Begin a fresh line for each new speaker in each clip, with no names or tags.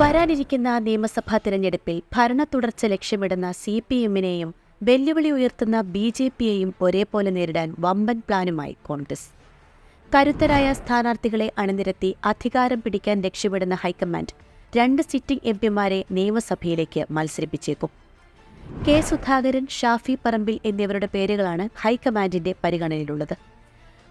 വരാനിരിക്കുന്ന നിയമസഭാ തിരഞ്ഞെടുപ്പിൽ ഭരണ തുടർച്ച ലക്ഷ്യമിടുന്ന സി പി എമ്മിനെയും വെല്ലുവിളി ഉയർത്തുന്ന ബി ജെ പിയെയും ഒരേപോലെ നേരിടാൻ വമ്പൻ പ്ലാനുമായി കോൺഗ്രസ്. കരുത്തരായ സ്ഥാനാർത്ഥികളെ അണിനിരത്തി അധികാരം പിടിക്കാൻ ലക്ഷ്യമിടുന്ന ഹൈക്കമാൻഡ് രണ്ട് സിറ്റിംഗ് എം പിമാരെ നിയമസഭയിലേക്ക് മത്സരിപ്പിച്ചേക്കും. കെ സുധാകരൻ ഷാഫി പറമ്പിൽ എന്നിവരുടെ പേരുകളാണ് ഹൈക്കമാൻഡിന്റെ പരിഗണനയിലുള്ളത്.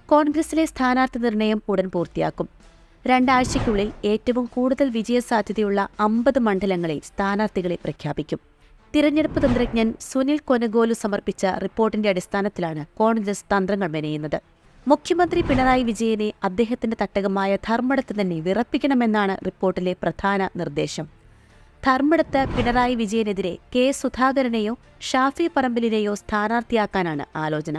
കോൺഗ്രസിലെ സ്ഥാനാർത്ഥി നിർണയം ഉടൻ പൂർത്തിയാക്കും. രണ്ടാഴ്ചയ്ക്കുള്ളിൽ ഏറ്റവും കൂടുതൽ വിജയസാധ്യതയുള്ള അമ്പത് മണ്ഡലങ്ങളിൽ സ്ഥാനാർത്ഥികളെ പ്രഖ്യാപിക്കും. തിരഞ്ഞെടുപ്പ് തന്ത്രജ്ഞൻ സുനിൽ കൊനഗോലു സമർപ്പിച്ച റിപ്പോർട്ടിന്റെ അടിസ്ഥാനത്തിലാണ് കോൺഗ്രസ് തന്ത്രങ്ങൾ മെനയുന്നത്. മുഖ്യമന്ത്രി പിണറായി വിജയനെ അദ്ദേഹത്തിന്റെ തട്ടകമായ ധർമ്മടത്ത് തന്നെ വിറപ്പിക്കണമെന്നാണ് റിപ്പോർട്ടിലെ പ്രധാന നിർദ്ദേശം. ധർമ്മടത്ത് പിണറായി വിജയനെതിരെ കെ സുധാകരനെയോ ഷാഫി പറമ്പിലിനെയോ സ്ഥാനാർത്ഥിയാക്കാനാണ് ആലോചന.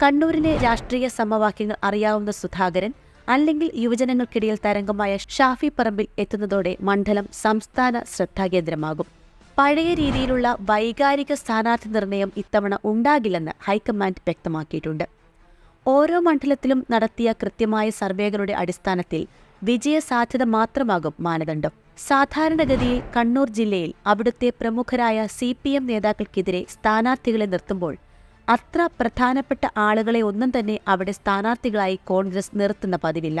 കണ്ണൂരിലെ രാഷ്ട്രീയ സമവാക്യങ്ങൾ അറിയാവുന്ന സുധാകരൻ അല്ലെങ്കിൽ യുവജനങ്ങൾക്കിടയിൽ തരംഗമായ ഷാഫി പറമ്പിൽ എത്തുന്നതോടെ മണ്ഡലം സംസ്ഥാന ശ്രദ്ധാകേന്ദ്രമാകും. പഴയ രീതിയിലുള്ള വൈകാരിക സ്ഥാനാർത്ഥി നിർണയം ഇത്തവണ ഉണ്ടാകില്ലെന്ന് ഹൈക്കമാൻഡ് വ്യക്തമാക്കിയിട്ടുണ്ട്. ഓരോ മണ്ഡലത്തിലും നടത്തിയ കൃത്യമായ സർവേകളുടെ അടിസ്ഥാനത്തിൽ വിജയസാധ്യത മാത്രമാകും മാനദണ്ഡം. സാധാരണഗതിയിൽ കണ്ണൂർ ജില്ലയിൽ അവിടുത്തെ പ്രമുഖരായ സി പി എം നേതാക്കൾക്കെതിരെ സ്ഥാനാർത്ഥികളെ നിർത്തുമ്പോൾ അത്ര പ്രധാനപ്പെട്ട ആളുകളെ ഒന്നും തന്നെ അവിടെ സ്ഥാനാർത്ഥികളായി കോൺഗ്രസ് നിർത്തുന്ന പതിവില്ല.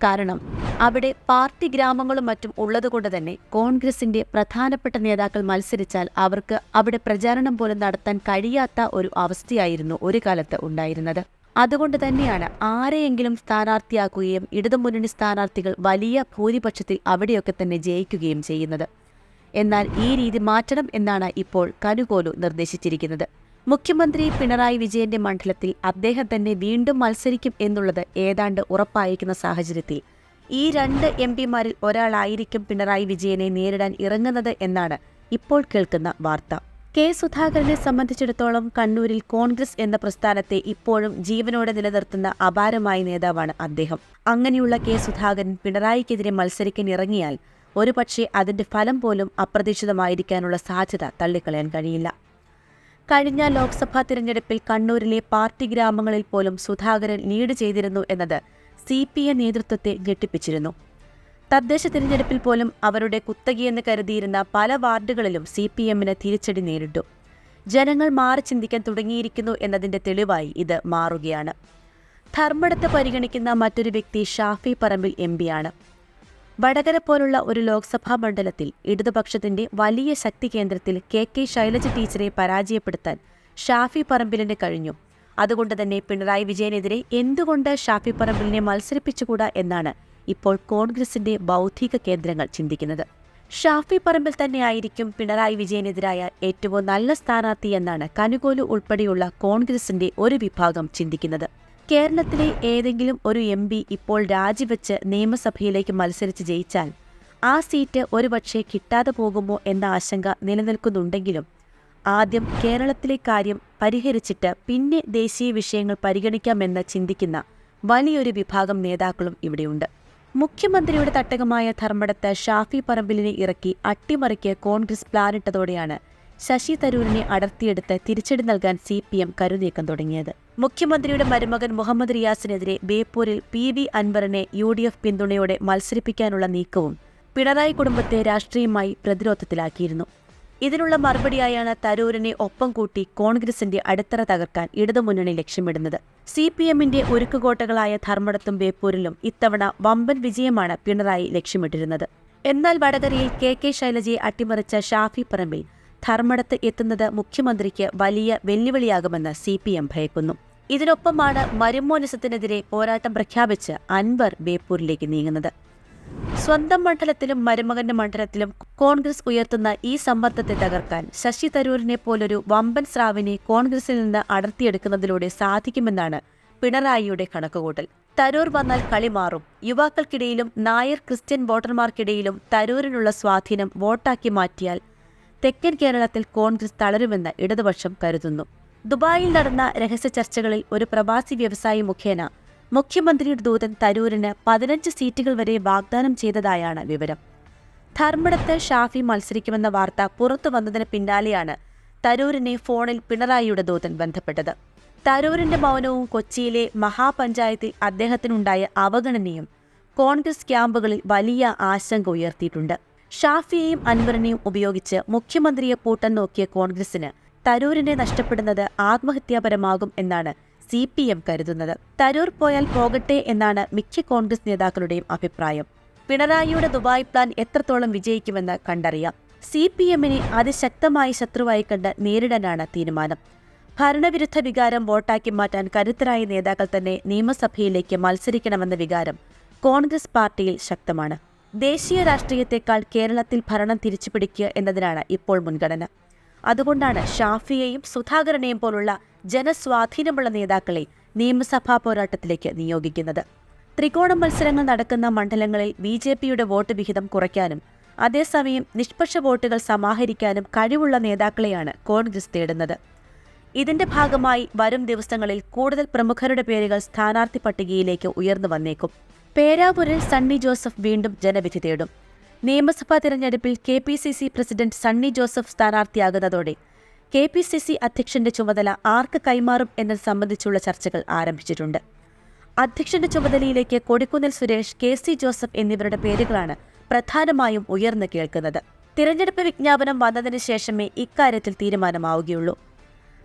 കാരണം അവിടെ പാർട്ടി ഗ്രാമങ്ങളും മറ്റും ഉള്ളതുകൊണ്ട് തന്നെ കോൺഗ്രസിന്റെ പ്രധാനപ്പെട്ട നേതാക്കൾ മത്സരിച്ചാൽ അവർക്ക് അവിടെ പ്രചാരണം പോലും നടത്താൻ കഴിയാത്ത ഒരു അവസ്ഥയായിരുന്നു ഒരു കാലത്ത് ഉണ്ടായിരുന്നത്. അതുകൊണ്ട് തന്നെയാണ് ആരെയെങ്കിലും സ്ഥാനാർത്ഥിയാക്കുകയും ഇടതുമുന്നണി സ്ഥാനാർത്ഥികൾ വലിയ ഭൂരിപക്ഷത്തിൽ അവിടെയൊക്കെ തന്നെ ജയിക്കുകയും ചെയ്യുന്നത്. എന്നാൽ ഈ രീതി മാറ്റണം എന്നാണ് ഇപ്പോൾ കനുകോലു നിർദ്ദേശിച്ചിരിക്കുന്നത്. മുഖ്യമന്ത്രി പിണറായി വിജയന്റെ മണ്ഡലത്തിൽ അദ്ദേഹം തന്നെ വീണ്ടും മത്സരിക്കും എന്നുള്ളത് ഏതാണ്ട് ഉറപ്പായിരിക്കുന്ന സാഹചര്യത്തിൽ. ഈ രണ്ട് എം പിമാരിൽ ഒരാളായിരിക്കും പിണറായി വിജയനെ നേരിടാൻ ഇറങ്ങുന്നത് എന്നാണ് ഇപ്പോൾ കേൾക്കുന്ന വാർത്ത. കെ സുധാകരനെ സംബന്ധിച്ചിടത്തോളം കണ്ണൂരിൽ കോൺഗ്രസ് എന്ന പ്രസ്ഥാനത്തെ ഇപ്പോഴും ജീവനോടെ നിലനിർത്തുന്ന അപാരമായ നേതാവാണ് അദ്ദേഹം. അങ്ങനെയുള്ള കെ സുധാകരൻ പിണറായിക്കെതിരെ മത്സരിക്കാൻ ഇറങ്ങിയാൽ ഒരുപക്ഷെ അതിന്റെ ഫലം പോലും അപ്രതീക്ഷിതമായിരിക്കാനുള്ള സാധ്യത തള്ളിക്കളയാൻ കഴിയില്ല. കഴിഞ്ഞ ലോക്സഭാ തിരഞ്ഞെടുപ്പിൽ കണ്ണൂരിലെ പാർട്ടി ഗ്രാമങ്ങളിൽ പോലും സുധാകരൻ ലീഡ് ചെയ്തിരുന്നു എന്നത് സി പി എം നേതൃത്വത്തെ ഞെട്ടിപ്പിച്ചിരുന്നു. തദ്ദേശ തിരഞ്ഞെടുപ്പിൽ പോലും അവരുടെ കുത്തകയെന്ന് കരുതിയിരുന്ന പല വാർഡുകളിലും സി പി എമ്മിന് തിരിച്ചടി നേരിട്ടു. ജനങ്ങൾ മാറി ചിന്തിക്കാൻ തുടങ്ങിയിരിക്കുന്നു എന്നതിന്റെ തെളിവായി ഇത് മാറുകയാണ്. ധർമ്മടത്ത് പരിഗണിക്കുന്ന മറ്റൊരു വ്യക്തി ഷാഫി പറമ്പിൽ എം പിയാണ് വടകര പോലുള്ള ഒരു ലോക്സഭാ മണ്ഡലത്തിൽ ഇടതുപക്ഷത്തിന്റെ വലിയ ശക്തി കേന്ദ്രത്തിൽ കെ കെ ശൈലജ ടീച്ചറെ പരാജയപ്പെടുത്താൻ ഷാഫി പറമ്പിലിന് കഴിഞ്ഞു. അതുകൊണ്ട് തന്നെ പിണറായി വിജയനെതിരെ എന്തുകൊണ്ട് ഷാഫി പറമ്പിലിനെ മത്സരിപ്പിച്ചുകൂടാ എന്നാണ് ഇപ്പോൾ കോൺഗ്രസിന്റെ ബൗദ്ധിക കേന്ദ്രങ്ങൾ ചിന്തിക്കുന്നത്. ഷാഫി പറമ്പിൽ തന്നെയായിരിക്കും പിണറായി വിജയനെതിരായ ഏറ്റവും നല്ല സ്ഥാനാർത്ഥി എന്നാണ് കനുകോലു ഉൾപ്പെടെയുള്ള കോൺഗ്രസിന്റെ ഒരു വിഭാഗം ചിന്തിക്കുന്നത്. കേരളത്തിലെ ഏതെങ്കിലും ഒരു എം പി ഇപ്പോൾ രാജിവെച്ച് നിയമസഭയിലേക്ക് മത്സരിച്ച് ജയിച്ചാൽ ആ സീറ്റ് ഒരുപക്ഷെ കിട്ടാതെ പോകുമോ എന്ന ആശങ്ക നിലനിൽക്കുന്നുണ്ടെങ്കിലും ആദ്യം കേരളത്തിലെ കാര്യം പരിഹരിച്ചിട്ട് പിന്നെ ദേശീയ വിഷയങ്ങൾ പരിഗണിക്കാമെന്ന് ചിന്തിക്കുന്ന വലിയൊരു വിഭാഗം നേതാക്കളും ഇവിടെയുണ്ട്. മുഖ്യമന്ത്രിയുടെ തട്ടകമായ ധർമ്മടത്ത് ഷാഫി പറമ്പിലിനെ ഇറക്കി അട്ടിമറിക്ക് കോൺഗ്രസ് പ്ലാനിട്ടതോടെയാണ് ശശി തരൂരിനെ അടർത്തിയെടുത്ത് തിരിച്ചടി നൽകാൻ സി പി എം കരുനീക്കം തുടങ്ങിയത്. മുഖ്യമന്ത്രിയുടെ മരുമകൻ മുഹമ്മദ് റിയാസിനെതിരെ ബേപ്പൂരിൽ പി വി അൻവറിനെ യു ഡി എഫ് പിന്തുണയോടെ മത്സരിപ്പിക്കാനുള്ള നീക്കവും പിണറായി കുടുംബത്തെ രാഷ്ട്രീയമായി പ്രതിരോധത്തിലാക്കിയിരുന്നു. ഇതിനുള്ള മറുപടിയായാണ് തരൂരിനെ ഒപ്പം കൂട്ടി കോൺഗ്രസിന്റെ അടിത്തറ തകർക്കാൻ ഇടതുമുന്നണി ലക്ഷ്യമിടുന്നത്. സി പി എമ്മിന്റെ ഉരുക്കുകോട്ടകളായ ധർമ്മടത്തും ബേപ്പൂരിലും ഇത്തവണ വമ്പൻ വിജയമാണ് പിണറായി ലക്ഷ്യമിട്ടിരുന്നത്. എന്നാൽ വടകരയിൽ കെ കെ ശൈലജയെ അട്ടിമറിച്ച ഷാഫി പറമ്പിൽ ധർമ്മടത്ത് എത്തുന്നത് മുഖ്യമന്ത്രിക്ക് വലിയ വെല്ലുവിളിയാകുമെന്ന് സി പി എം ഭയക്കുന്നു. ഇതിനൊപ്പമാണ് മരുമോനിസത്തിനെതിരെ പോരാട്ടം പ്രഖ്യാപിച്ച് അൻവർ ബേപ്പൂരിലേക്ക് നീങ്ങുന്നത്. സ്വന്തം മണ്ഡലത്തിലും മരുമകന്റെ മണ്ഡലത്തിലും കോൺഗ്രസ് ഉയർത്തുന്ന ഈ സമ്മർദ്ദത്തെ തകർക്കാൻ ശശി തരൂരിനെ പോലൊരു വമ്പൻ സ്രാവിനെ കോൺഗ്രസിൽ നിന്ന് അടർത്തിയെടുക്കുന്നതിലൂടെ സാധിക്കുമെന്നാണ് പിണറായിയുടെ കണക്കുകൂട്ടൽ. തരൂർ വന്നാൽ കളി മാറും. യുവാക്കൾക്കിടയിലും നായർ ക്രിസ്ത്യൻ വോട്ടർമാർക്കിടയിലും തരൂരിനുള്ള സ്വാധീനം വോട്ടാക്കി മാറ്റിയാൽ തെക്കൻ കേരളത്തിൽ കോൺഗ്രസ് തളരുമെന്ന് ഇടതുപക്ഷം കരുതുന്നു. ദുബായിൽ നടന്ന രഹസ്യ ചർച്ചകളിൽ ഒരു പ്രവാസി വ്യവസായി മുഖേന മുഖ്യമന്ത്രിയുടെ ദൂതൻ തരൂരിന് പതിനഞ്ച് സീറ്റുകൾ വരെ വാഗ്ദാനം ചെയ്തതായാണ് വിവരം. ധർമ്മടത്ത് ഷാഫി മത്സരിക്കുമെന്ന വാർത്ത പുറത്തു വന്നതിന് പിന്നാലെയാണ് തരൂരിനെ ഫോണിൽ പിണറായിയുടെ ദൂതൻ ബന്ധപ്പെട്ടത്. തരൂരിന്റെ മൗനവും കൊച്ചിയിലെ മഹാപഞ്ചായത്തിൽ അദ്ദേഹത്തിനുണ്ടായ അവഗണനയും കോൺഗ്രസ് ക്യാമ്പുകളിൽ വലിയ ആശങ്ക ഉയർത്തിയിട്ടുണ്ട്. ഷാഫിയെയും അൻവറിനെയും ഉപയോഗിച്ച് മുഖ്യമന്ത്രിയെ പൂട്ടാൻ നോക്കിയ കോൺഗ്രസിന് തരൂരിനെ നഷ്ടപ്പെടുന്നത് ആത്മഹത്യാപരമാകും എന്നാണ് സി പി എം കരുതുന്നത്. തരൂർ പോയാൽ പോകട്ടെ എന്നാണ് മിക്ക കോൺഗ്രസ് നേതാക്കളുടെയും അഭിപ്രായം. പിണറായിയുടെ ദുബായ് പ്ലാൻ എത്രത്തോളം വിജയിക്കുമെന്ന് കണ്ടറിയാം. സി പി എമ്മിനെ അതിശക്തമായ ശത്രുവായി കണ്ട് നേരിടാനാണ് തീരുമാനം. ഭരണവിരുദ്ധ വികാരം വോട്ടാക്കി മാറ്റാൻ കരുത്തരായ നേതാക്കൾ തന്നെ നിയമസഭയിലേക്ക് മത്സരിക്കണമെന്ന വികാരം കോൺഗ്രസ് പാർട്ടിയിൽ ശക്തമാണ്. ദേശീയ രാഷ്ട്രീയത്തെക്കാൾ കേരളത്തിൽ ഭരണം തിരിച്ചുപിടിക്കുക എന്നതിനാണ് ഇപ്പോൾ മുൻഗണന. അതുകൊണ്ടാണ് ഷാഫിയെയും സുധാകരനെയും പോലുള്ള ജനസ്വാധീനമുള്ള നേതാക്കളെ നിയമസഭാ പോരാട്ടത്തിലേക്ക് നിയോഗിക്കുന്നത്. ത്രികോണ മത്സരങ്ങൾ നടക്കുന്ന മണ്ഡലങ്ങളിൽ ബി ജെ പിയുടെ വോട്ട് വിഹിതം കുറയ്ക്കാനും അതേസമയം നിഷ്പക്ഷ വോട്ടുകൾ സമാഹരിക്കാനും കഴിവുള്ള നേതാക്കളെയാണ് കോൺഗ്രസ് തേടുന്നത്. ഇതിന്റെ ഭാഗമായി വരും ദിവസങ്ങളിൽ കൂടുതൽ പ്രമുഖരുടെ പേരുകൾ സ്ഥാനാർത്ഥി പട്ടികയിലേക്ക് ഉയർന്നു വന്നേക്കും. പേരാവൂരിൽ സണ്ണി ജോസഫ് വീണ്ടും ജനവിധി തേടും. നിയമസഭാ തിരഞ്ഞെടുപ്പിൽ K P C C president Sunny Joseph സ്ഥാനാർത്ഥിയാകുന്നതോടെ K P C C അധ്യക്ഷന്റെ ചുമതല ആർക്ക് കൈമാറും എന്നത് സംബന്ധിച്ചുള്ള ചർച്ചകൾ ആരംഭിച്ചിട്ടുണ്ട്. അധ്യക്ഷന്റെ ചുമതലയിലേക്ക് കൊടിക്കുന്നിൽ സുരേഷ് കെ സി ജോസഫ് എന്നിവരുടെ പേരുകളാണ് പ്രധാനമായും ഉയർന്നു കേൾക്കുന്നത്. തിരഞ്ഞെടുപ്പ് വിജ്ഞാപനം വന്നതിന് ശേഷമേ ഇക്കാര്യത്തിൽ തീരുമാനമാവുകയുള്ളൂ.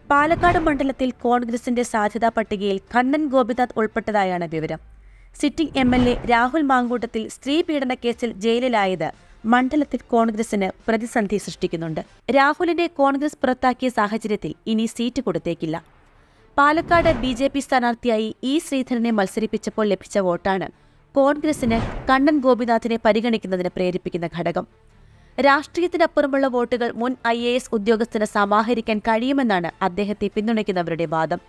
പാലക്കാട് മണ്ഡലത്തിൽ കോൺഗ്രസിന്റെ സാധ്യതാ പട്ടികയിൽ കണ്ണൻ ഗോപിനാഥ് ഉൾപ്പെട്ടതായാണ് വിവരം. Sitting M L A Rahul Mankoottathil സ്ത്രീ പീഡന കേസിൽ ജയിലിലായത് മണ്ഡലത്തിൽ കോൺഗ്രസിന് പ്രതിസന്ധി സൃഷ്ടിക്കുന്നുണ്ട്. രാഹുലിനെ കോൺഗ്രസ് പുറത്താക്കിയ സാഹചര്യത്തിൽ ഇനി സീറ്റ് കൊടുത്തേക്കില്ല. പാലക്കാട് ബി ജെ പി സ്ഥാനാർത്ഥിയായി ഇ ശ്രീധരനെ മത്സരിപ്പിച്ചപ്പോൾ ലഭിച്ച വോട്ടാണ് കോൺഗ്രസിന് കണ്ണൻ ഗോപിനാഥിനെ പരിഗണിക്കുന്നതിന് പ്രേരിപ്പിക്കുന്ന ഘടകം. രാഷ്ട്രീയത്തിനപ്പുറമുള്ള വോട്ടുകൾ മുൻ ഐ ഉദ്യോഗസ്ഥന് സമാഹരിക്കാൻ കഴിയുമെന്നാണ് അദ്ദേഹത്തെ പിന്തുണയ്ക്കുന്നവരുടെ വാദം.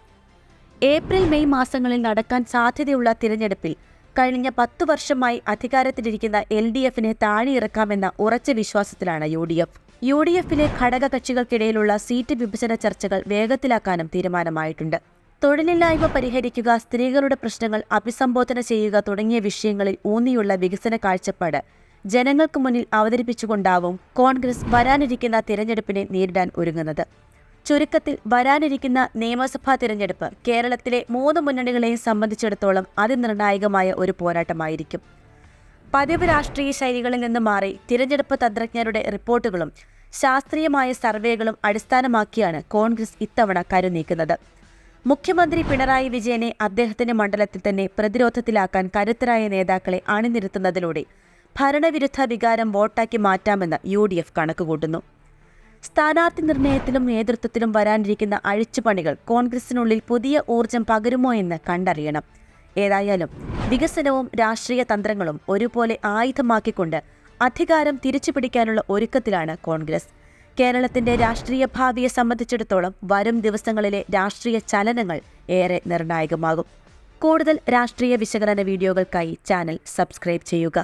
ഏപ്രിൽ മെയ് മാസങ്ങളിൽ നടക്കാൻ സാധ്യതയുള്ള തിരഞ്ഞെടുപ്പിൽ കഴിഞ്ഞ പത്തു വർഷമായി അധികാരത്തിലിരിക്കുന്ന എൽ ഡി എഫിനെ താഴെയിറക്കാമെന്ന ഉറച്ച വിശ്വാസത്തിലാണ് U D F. U D എഫിലെ ഘടകകക്ഷികൾക്കിടയിലുള്ള സീറ്റ് വിഭജന ചർച്ചകൾ വേഗത്തിലാക്കാനും തീരുമാനമായിട്ടുണ്ട്. തൊഴിലില്ലായ്മ പരിഹരിക്കുക സ്ത്രീകളുടെ പ്രശ്നങ്ങൾ അഭിസംബോധന ചെയ്യുക തുടങ്ങിയ വിഷയങ്ങളിൽ ഊന്നിയുള്ള വികസന കാഴ്ചപ്പാട് ജനങ്ങൾക്ക് മുന്നിൽ അവതരിപ്പിച്ചുകൊണ്ടാവും കോൺഗ്രസ് വരാനിരിക്കുന്ന തിരഞ്ഞെടുപ്പിനെ നേരിടാൻ ഒരുങ്ങുന്നത്. ചുരുക്കത്തിൽ വരാനിരിക്കുന്ന നിയമസഭാ തിരഞ്ഞെടുപ്പ് കേരളത്തിലെ മൂന്ന് മുന്നണികളെയും സംബന്ധിച്ചിടത്തോളം അതിനിർണായകമായ ഒരു പോരാട്ടമായിരിക്കും. പതിവ് രാഷ്ട്രീയ ശൈലികളിൽ നിന്ന് മാറി തിരഞ്ഞെടുപ്പ് തന്ത്രജ്ഞരുടെ റിപ്പോർട്ടുകളും ശാസ്ത്രീയമായ സർവേകളും അടിസ്ഥാനമാക്കിയാണ് കോൺഗ്രസ് ഇത്തവണ കരുനീക്കുന്നത് മുഖ്യമന്ത്രി പിണറായി വിജയനെ അദ്ദേഹത്തിന്റെ മണ്ഡലത്തിൽ തന്നെ പ്രതിരോധത്തിലാക്കാൻ കരുത്തരായ നേതാക്കളെ അണിനിരത്തുന്നതിലൂടെ ഭരണവിരുദ്ധ വികാരം വോട്ടാക്കി മാറ്റാമെന്ന് യു ഡി എഫ് കണക്കുകൂട്ടുന്നു. സ്ഥാനാർത്ഥി നിർണയത്തിലും നേതൃത്വത്തിലും വരാനിരിക്കുന്ന അഴിച്ചുപണികൾ കോൺഗ്രസിനുള്ളിൽ പുതിയ ഊർജം പകരുമോ എന്ന് കണ്ടറിയണം. ഏതായാലും വികസനവും രാഷ്ട്രീയ തന്ത്രങ്ങളും ഒരുപോലെ ആയുധമാക്കിക്കൊണ്ട് അധികാരം തിരിച്ചു പിടിക്കാനുള്ള ഒരുക്കത്തിലാണ് കോൺഗ്രസ്. കേരളത്തിന്റെ രാഷ്ട്രീയ ഭാവിയെ സംബന്ധിച്ചിടത്തോളം വരും ദിവസങ്ങളിലെ രാഷ്ട്രീയ ചലനങ്ങൾ ഏറെ നിർണായകമാകും. കൂടുതൽ രാഷ്ട്രീയ വിശകലന വീഡിയോകൾക്കായി ചാനൽ സബ്സ്ക്രൈബ് ചെയ്യുക.